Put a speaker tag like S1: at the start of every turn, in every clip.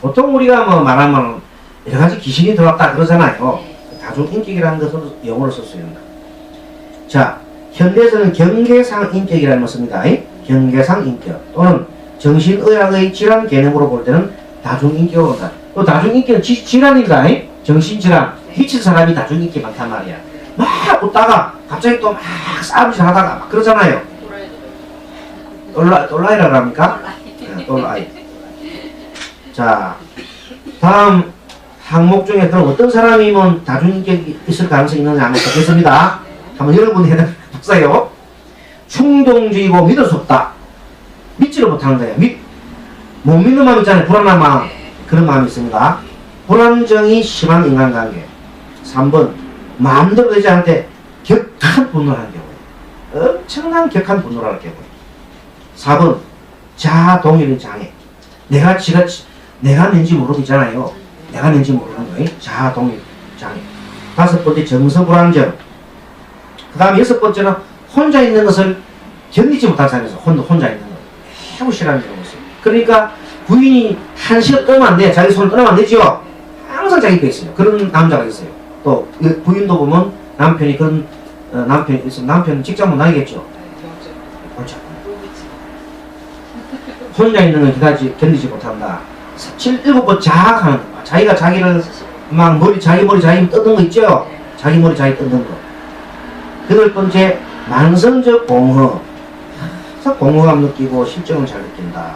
S1: 보통 우리가 뭐 말하면 여러 가지 기신이 들어왔다 그러잖아요. 다중 인격이라는 것을 영어로 썼습니다. 자, 현대에서는 경계상 인격이라는 걸 씁니다. 이? 경계상 인격 또는 정신의학의 질환 개념으로 볼 때는 다중인격으로 본다. 또 다중인격은 지- 질환입니다. 이? 정신질환. 미친 사람이 다중인격 많단 말이야. 막 웃다가 갑자기 또 막 싸움질 하다가 막 그러잖아요. 똘라, 똘라이라고 합니까? 네, 똘라이. 자, 다음 항목 중에 그럼 어떤 사람이면 다중인격이 있을 가능성이 있느냐 한번 보겠습니다. 한번 여러분이 해보세요. 충동주의고 믿을 수 없다. 믿지를 못하는 거예요. 믿, 못 믿는 마음 있잖아요. 불안한 마음. 그런 마음이 있습니다. 불안정이 심한 인간관계. 3번 마음대로 되지 않을 때 격한 분노를 하는 경우. 엄청난 격한 분노를 할 경우. 4번 자동일인 장애. 내가 지가 지- 내가 낸지 모르고 있잖아요. 내가 낸지 모르는 거예요. 자동일 장애. 다섯 번째 정서 불안정. 그 다음에 여섯 번째는 혼자 있는 것을 견디지 못한 사람에서 혼자, 혼자 있는 거. 매우 싫어하는 있어요. 그러니까 부인이 한 시간 떠나면 안 돼. 자기 손을 떠나면 안 되죠. 항상 자기 옆에 있어요. 그런 남자가 있어요. 또이 부인도 보면 남편이 그런 어, 남편이 있으면 남편은 직장 못. 그렇죠. 혼자 있는 걸 기다지 견디지 못한다. 칠 일곱 번 자학하는 거. 자기가 자기를 막 머리 자기 머리 자기 뜯는 거 있죠. 자기 머리 자기 뜯는 거. 여덟 번째 만성적 공허. 공허감 느끼고 실정을 잘 느낀다.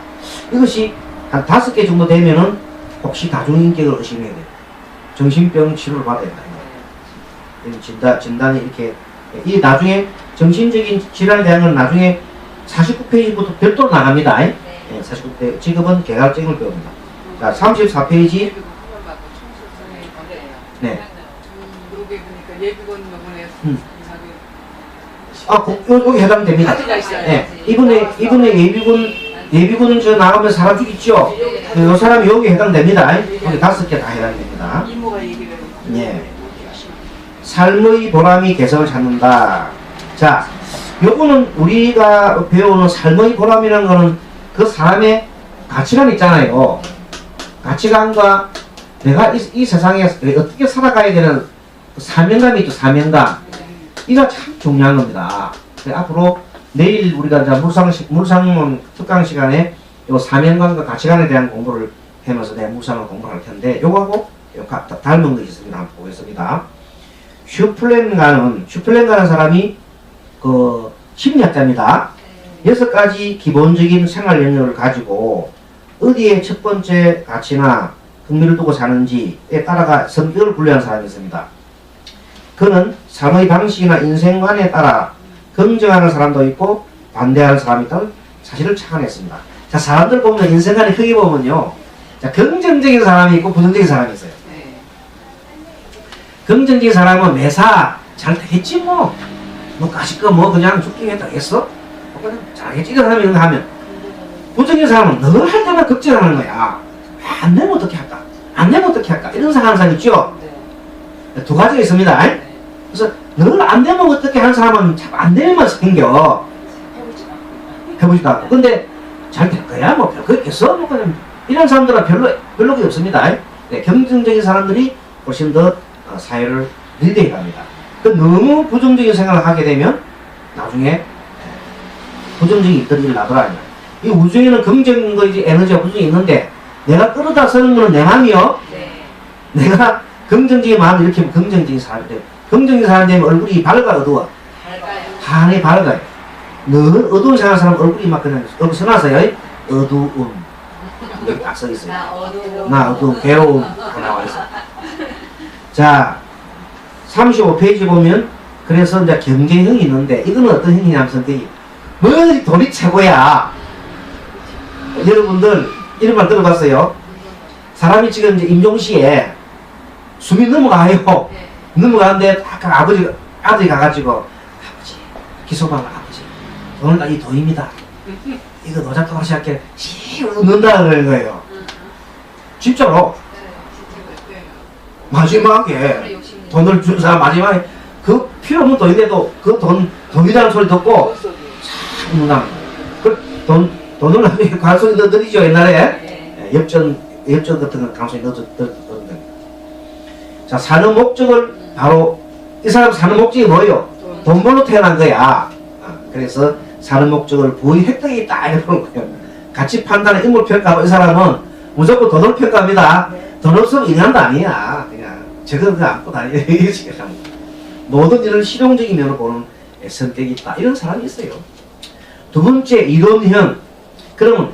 S1: 이것이 한 다섯 개 정도 되면은 혹시 다중인격을 의심해야 돼요. 정신병 치료를 받아야 된다. 이 진단, 진단이 이렇게 이 나중에 정신적인 질환에 대한 건 나중에 49페이지부터 별도로 나갑니다. 네, 49페이지. 지금은 개괄적인 배웁니다. 자, 34페이지. 네. 음. 아, 그, 요, 여기 해당됩니다. 네. 이분의, 이분의 예비군, 예비군은 저 나가면 사람 죽있죠? 그, 요 사람이 여기 해당됩니다. 여기 다섯 개 다 해당됩니다. 예. 삶의 보람이 개성을 찾는다. 자, 요거는 우리가 배우는 삶의 보람이라는 거는 그 사람의 가치관 있잖아요. 가치관과 내가 이, 이 세상에 어떻게 살아가야 되는 그 사명감이 있죠, 사명감. 이거 참 중요한 겁니다. 앞으로 내일 우리가 이제 물상, 물상문 특강 시간에 요 사명감과 가치관에 대한 공부를 하면서 내 물상을 공부할 텐데, 요거하고 요 가- 닮은 것이 있습니다. 한번 보겠습니다. 슈플렌가는, 슈플렌가는 사람이 그 심리학자입니다. 여섯 가지 기본적인 생활 영역을 가지고 어디에 첫 번째 가치나 흥미를 두고 사는지에 따라가 성격을 분류한 사람이 있습니다. 그는 삶의 방식이나 인생관에 따라 긍정하는 사람도 있고 반대하는 사람이 있다는 사실을 착안했습니다. 자, 사람들 보면 인생관에 크게 보면요. 자, 긍정적인 사람이 있고 부정적인 사람이 있어요.
S2: 네.
S1: 긍정적인 사람은 매사 잘 되겠지 뭐. 뭐 까짓거 뭐 그냥 죽긴 했다 했어? 뭐 그냥 잘하겠지 이런 사람이 이런 거 하면 부정적인 사람은 늘 할 때만 걱정하는 거야. 안 되면 어떻게 할까? 안 되면 어떻게 할까? 이런 생각하는 사람 있죠?
S2: 네.
S1: 두 가지가 있습니다. 그래서 늘 안 되면 어떻게 하는 사람은 참 안 되면 생겨. 해보지도 않고. 근데 잘 될 거야? 뭐 별거 있겠어? 뭐 그냥 이런 사람들은 별로, 별로 게 없습니다. 네, 긍정적인 사람들이 훨씬 더 어, 사회를 리드해 갑니다. 그 너무 부정적인 생각을 하게 되면 나중에 에, 부정적인 일들이 나더라. 이 우주에는 긍정인 거 이제 에너지가 부정이 있는데 내가 끌어다 쓰는 거는 내 마음이요.
S2: 네.
S1: 내가 긍정적인 마음을 이렇게 하면 긍정적인 사람이 돼. 긍정적인 사람이 되면 얼굴이 밝아 어두워.
S2: 밝아요.
S1: 환히 밝아요. 늘 어두운 생각하는 사람 얼굴이 막 그냥 여기 써놨어요. 어두움. 여기 딱 써있어요.
S2: 나
S1: 어두움, 괴로움 다 나와 있어. 자, 35페이지 보면 그래서 이제 경제형이 있는데 이거는 어떤 형이냐면 선택이 뭐 돈이 최고야. 여러분들 이런 말 들어봤어요? 사람이 지금 이제 임종시에 숨이 넘어가요.
S2: 네.
S1: 넘어가는데 아까 아버지 아들이 가가지고 아버지 기소방 아버지 오늘 날 이 도입니다. 이거 노작도 하시 할게 씩 웃는다 그런 거예요. 진짜로
S2: 네.
S1: 마지막에. 돈을 준 사람 마지막에 그 필요 없는 돈인데도 그 돈 돈이라는 소리 듣고 참 웃는다. 그돈 돈을 나중에 관소리 넣어드리죠 옛날에
S2: 네.
S1: 예, 엽전 열정 같은 건 강성이 넣어줬거든요. 자, 사는 목적을 바로 이 사람 사는 목적이 뭐예요? 돈 벌러 태어난 거야. 아, 그래서 사는 목적을 부의 획득이 있다 이러는 거예요. 가치 판단의 인물 평가하고 이 사람은 무조건 돈을 평가합니다. 돈 없으면 인간도 아니야. 그냥 저거 그냥 안고 거예요. 모든 일을 실용적인 면으로 보는 성격이 있다. 이런 사람이 있어요. 두 번째 이론형. 그러면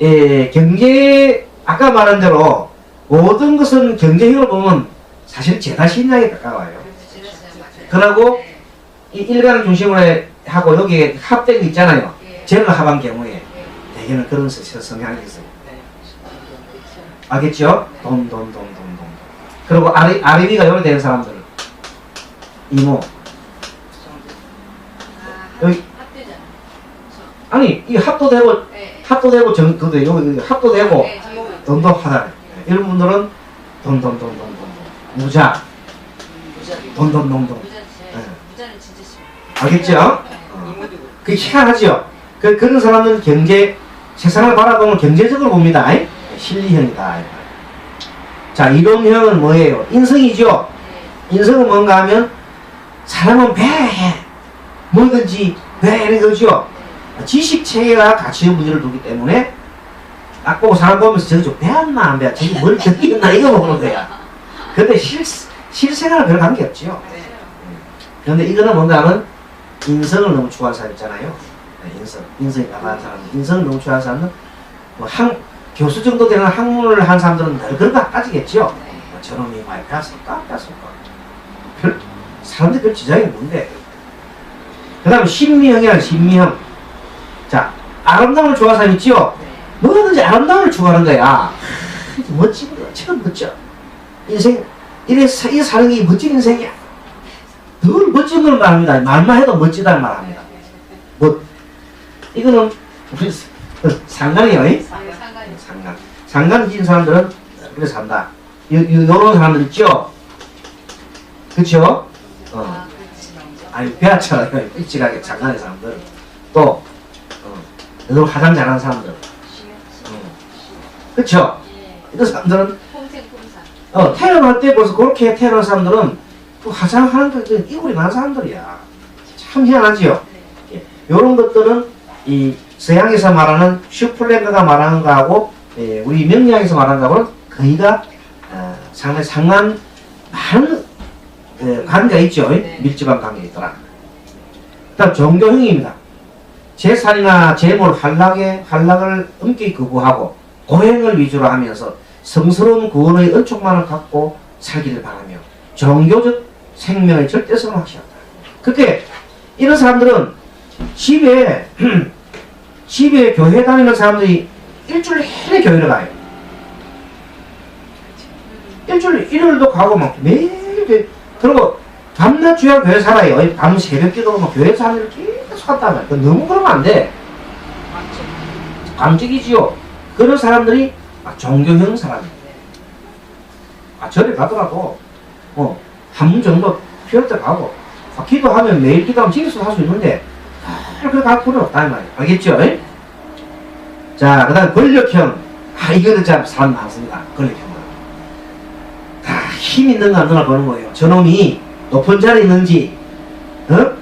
S1: 에, 경제 아까 말한 대로 모든 것은 경제형으로 보면 사실 죄다 신약에 가까워요. 그러고 이 일간을 중심으로 해- 하고 여기에 합된 거 있잖아요. 죄를 합한 경우에 대개는 그런 서- 성향이 있어요. 알겠죠? 돈, 돈, 돈, 돈, 돈. 그리고 아리, 아리비가 요리 되는 사람들. 이모. 여기- 아니, 이 합도 되고, 합도 되고, 정, 그도 여기 합도 되고, 돈도 하다. 이런 분들은 돈, 돈, 돈, 돈, 돈, 돈. 무자. 돈, 돈, 돈, 돈.
S3: 무자는 진짜 싫어.
S1: 알겠죠? 그게 희한하죠? 그, 그런 사람은 경제, 세상을 바라보면 경제적으로 봅니다. 이? 실리형이다. 자, 이론형은 뭐예요? 인성이죠? 인성은 뭔가 하면 사람은 배, 뭐든지 배, 이런 거죠? 지식 체계가 가치 문제를 두기 때문에 딱 보고 사람 보면서 저기 좀 배웠나 안 배웠나 저기 뭘 듣겠나 이거 보는 거야. 근데 실, 실생활은 별 관계 없죠. 그런데 이거는 뭔가 하면 인성을 너무 추구하는 사람 있잖아요. 네, 인성, 인성이 강한 사람, 인성을 너무 추구하는 사람은 뭐 학, 교수 정도 되는 학문을 한 사람들은 늘 그런 거 따지겠죠. 뭐 저놈이 많이 뺐을까. 별, 사람들이 별 지장이 없는데. 그 다음에 신미형이란 신미형. 자, 아름다움을 좋아하는 사람 있죠? 뭐든지 아름다움을 추구하는 거야. 거, 참 멋져. 인생, 이래, 사- 이 사는 게 멋진 인생이야. 늘 멋진 걸 말합니다. 말만 해도 멋지다는 말 합니다. 뭐, 이거는 우리 상관이에요. 이?
S3: 상관이.
S1: 상관. 상관 진 사람들은 그래 산다. 요, 요, 요런 사람들 있죠? 그쵸? 어.
S3: 아, 그렇지.
S1: 아니, 배아처럼 일찍하게 장난의 사람들. 또, 어, 너무 화장 잘하는 사람들. 어. 그쵸?
S3: 예.
S1: 이런 사람들은. 어, 태어날 때 벌써 그렇게 태어난 사람들은 그 화장하는 거, 그 이골이 난 사람들이야. 참 희한하지요?
S3: 네.
S1: 이런 것들은 이 서양에서 말하는 슈플랭크가 말하는 거하고 예, 우리 명리학에서 말하는 거하고는 거의가 어, 상당히 상한 많은 어, 관계가 있죠.
S2: 네.
S1: 밀집한 관계가 있더라. 다음 종교형입니다. 재산이나 재물 한락에 한락을 엄격히 거부하고 고행을 위주로 하면서 성스러운 구원의 은총만을 갖고 살기를 바라며 종교적 생명의 절대성을 확신한다. 그렇게 이런 사람들은 집에 집에 교회 다니는 사람들이 일주일 내내 교회를 가요. 일주일 일요일도 가고 막 매일 그리고 밤낮 주야 교회 살아요. 밤 새벽 기도로 막 교회 사람들 계속 한다면 너무 그러면 안 돼. 감적이지요. 그런 사람들이 아, 종교형 사람이에요. 아, 절에 가더라도 어, 한문 정도 필요할 때 가고 아, 기도하면 매일 기도하면 집에서 할수 있는데 아, 그렇게 갈 필요는 없다는 말이에요. 알겠죠? 에? 자, 그 다음 권력형. 아, 이거는 참 사람 많습니다. 권력형은. 다 힘 있는 거안 되나 보는 거예요. 저놈이 높은 자리에 있는지, 어?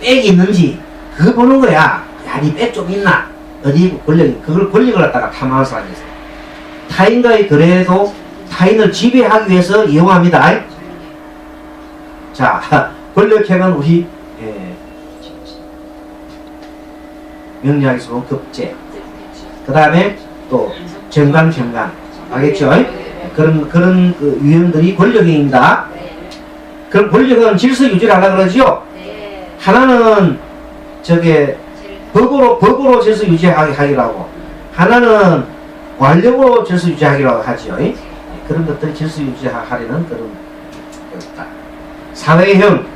S1: 백이 있는지, 그거 보는 거야. 야, 니백 좀 있나? 어디 권력이, 그걸 권력을 갖다가 탐하는 사람이 있어요. 타인과의 거래도 타인을 지배하기 위해서 이용합니다. 자, 권력형은 우리, 예, 명리학에서 급제. 그 다음에 또 정관, 평관. 알겠죠? 그런, 그런 그 유형들이 권력형입니다. 그럼 권력은 질서 유지를 하려 그러죠?
S3: 네.
S1: 하나는 저게 법으로, 법으로 질서 유지하기 하기로 하고, 하나는 완력으로 질서 유지하기로 하지요. 그런 것들 질서 유지하려는 그런 거다. 사회형.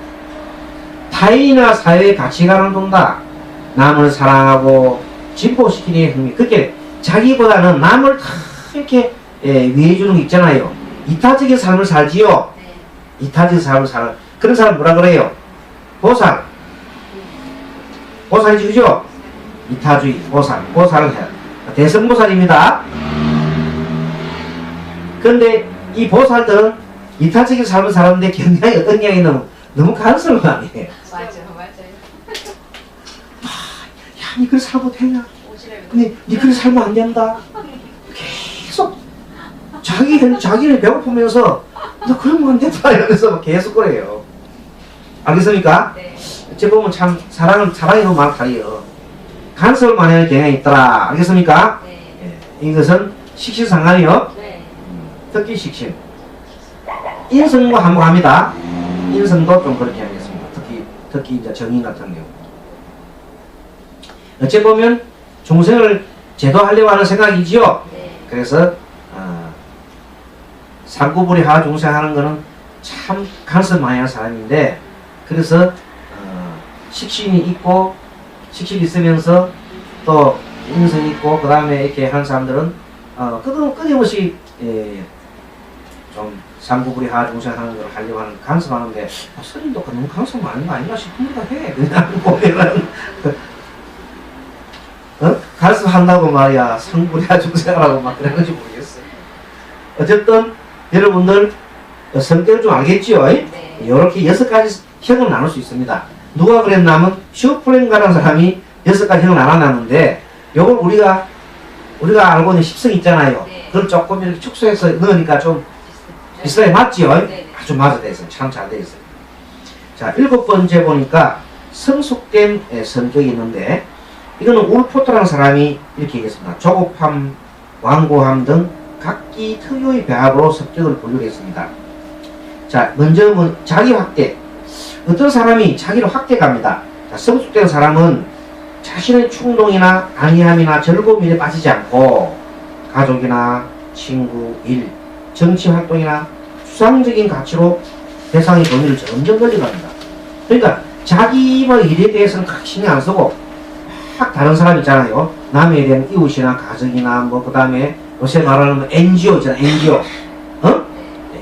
S1: 타인이나 사회의 가치관을 돈다. 남을 사랑하고 진보시키는 행위. 그렇게 자기보다는 남을 다 이렇게 예, 위해 주는 거 있잖아요. 이타적인 삶을 살지요. 이타적인 삶을 살. 그런 사람 뭐라 그래요? 보살. 보살이지, 그죠? 이타주의, 보살. 보살은 해. 대성보살입니다. 근데 이 보살들은 이타적인 삶을 살았는데 경향이 어떤 경향이 너무, 너무 간섭을 많이 해.
S3: 맞아요, 맞아요.
S1: 야, 니 그래 살면 되냐?
S3: 오시라고.
S1: 니, 니 그래 살면 안 된다. 계속 자기, 자기를 배고프면서 너 그러면 안 된다 이러면서 계속 그래요. 알겠습니까?
S3: 네.
S1: 어찌 보면 참 사랑은 사랑이 너무 많다리요. 간섭을 많이 하는 경향이 있더라. 알겠습니까?
S3: 네.
S1: 예, 이것은 식신상관이요.
S3: 네.
S1: 특기 식신. 인성과 한복합니다. 인성도 좀 그렇게 하겠습니다. 특히 특히 이제 정인 같은 경우. 어찌 보면 중생을 제도하려고 하는 생각이지요.
S3: 네.
S1: 그래서 어, 삼구불이 하 중생하는 거는 참 간섭 많이 하는 사람인데 그래서 어, 식신이 있고 식신이 있으면서 또 인성이 있고 그 다음에 이렇게 하는 사람들은 어, 끊임, 끊임없이 예, 좀 삼구불이 하 중생하는 걸 하려고 하는 간섭하는데 아, 스님도 그 너무 간섭 많은 거 아닌가 싶습니다. 해. 그냥 보면은. 어? 간섭한다고 말이야. 상불이 하 중생하라고 막 그러는지 모르겠어요 어쨌든 여러분들 성격을 좀 알겠지요?
S3: 네.
S1: 이렇게 여섯 가지 형을 나눌 수 있습니다. 누가 그랬냐면 슈프랭가라는 사람이 여섯 가지 형을 나눠놨는데 요걸 우리가 우리가 알고 있는 십성 있잖아요.
S3: 네.
S1: 그걸 조금 이렇게 축소해서 넣으니까 좀 비슷하게 맞지요?
S3: 네.
S1: 아주 맞아 돼 있어요. 참잘 돼 있어요. 자 일곱 번째 보니까 성숙된 예, 성격이 있는데 이거는 울포트라는 사람이 이렇게 얘기했습니다. 조급함, 완고함 등 각기 특유의 배합으로 성격을 분류했습니다. 자, 먼저 뭐 자기 확대. 어떤 사람이 자기를 확대갑니다. 자, 성숙된 사람은 자신의 충동이나 안이함이나 즐거움에 빠지지 않고 가족이나 친구, 일, 정치 활동이나 수상적인 가치로 대상의 범위를 점점 늘려갑니다. 그러니까 자기의 일에 대해서는 각 신경 안 쓰고 막 다른 사람 있잖아요. 남에 대한 이웃이나 가정이나 뭐 그 다음에 요새 말하는 뭐 NGO 있잖아 NGO 어?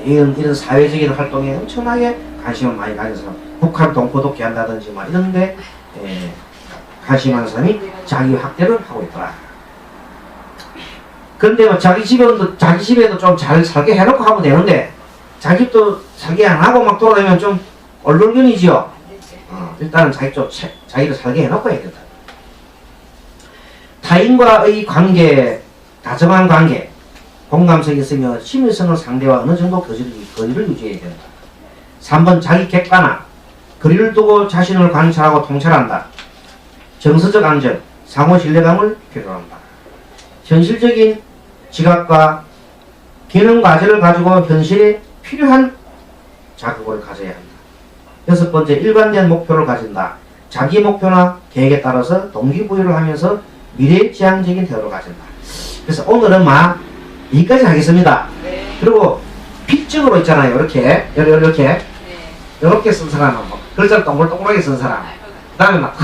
S1: 이런 이런 사회적인 활동에 엄청나게 관심을 많이 가져서 북한 동포독기 한다든지 막 이런데 에, 관심하는 사람이 자기 확대를 하고 있더라. 근데 뭐 자기 집에도 자기 집에도 좀 잘 살게 해놓고 하면 되는데 자기 집도 살게 안 하고 막 돌아다니면 좀 얼굴견이지요. 어, 일단은 자기 좀 차- 자기를 살게 해놓고 해야 된다. 타인과의 관계, 다정한 관계, 공감성이 있으며 심의성을 상대와 어느 정도 거리를, 거리를 유지해야 된다. 3번 자기 객관화, 거리를 두고 자신을 관찰하고 통찰한다. 정서적 안전, 상호 신뢰감을 필요로 한다. 현실적인 지각과 기능 과제를 가지고 현실에 필요한 자극을 가져야 한다. 여섯 번째, 일관된 목표를 가진다. 자기 목표나 계획에 따라서 동기부여를 하면서 미래지향적인 태도를 가진다. 그래서 오늘은 막 여기까지 하겠습니다.
S2: 네.
S1: 그리고 픽적으로 있잖아요. 이렇게, 이렇게, 이렇게,
S3: 네.
S1: 이렇게 쓴 사람은 뭐 글자를 동글동글하게 쓴 사람. 그 다음에 막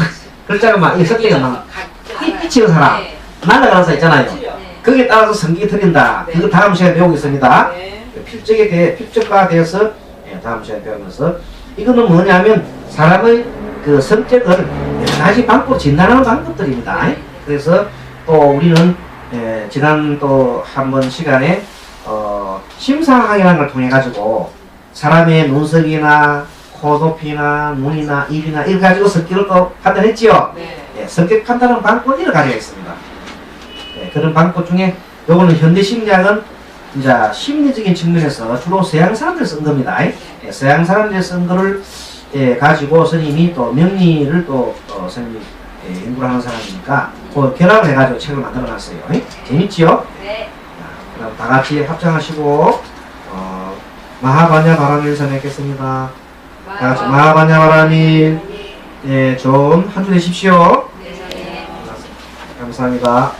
S1: 글자가 막 섞여가 막 삐치는 사람.
S3: 네.
S1: 날아가는 사람 있잖아요.
S3: 네.
S1: 거기에 따라서 성격이 틀린다.
S2: 네.
S1: 그거 다음 시간에 배우겠습니다.
S2: 네.
S1: 필적에 대해 필적과 대해서 예, 다음 시간에 배우면서 이거는 뭐냐면 사람의 그 성격을 여러 가지 방법으로 진단하는 방법들입니다. 그래서 또 우리는 예, 지난 또 한 번 시간에 어, 심사학이라는 걸 통해 가지고 사람의 눈썹이나 코 높이나 눈이나 입이나 이걸 가지고 성격을 또 판단했지요.
S2: 네.
S1: 예, 성격 판단하는 방법을 여러 가지가 있습니다. 예, 그런 방법 중에 요거는 현대 심리학은 이제 심리적인 측면에서 주로 서양 사람들이 쓴 겁니다. 예, 서양 사람들이 쓴 거를 예, 가지고 스님이 또 명리를 또 어, 스님이 예, 연구를 하는 사람이니까 그 결합을 해가지고 책을 만들어 놨어요. 예? 재밌지요?
S3: 네.
S1: 자, 그럼 다 같이 합장하시고 어, 마하반야 바람일서 맺겠습니다. 다 같이 마하반야 바람일 예, 좋은 한 주 되십시오.
S3: 네.
S1: 감사합니다.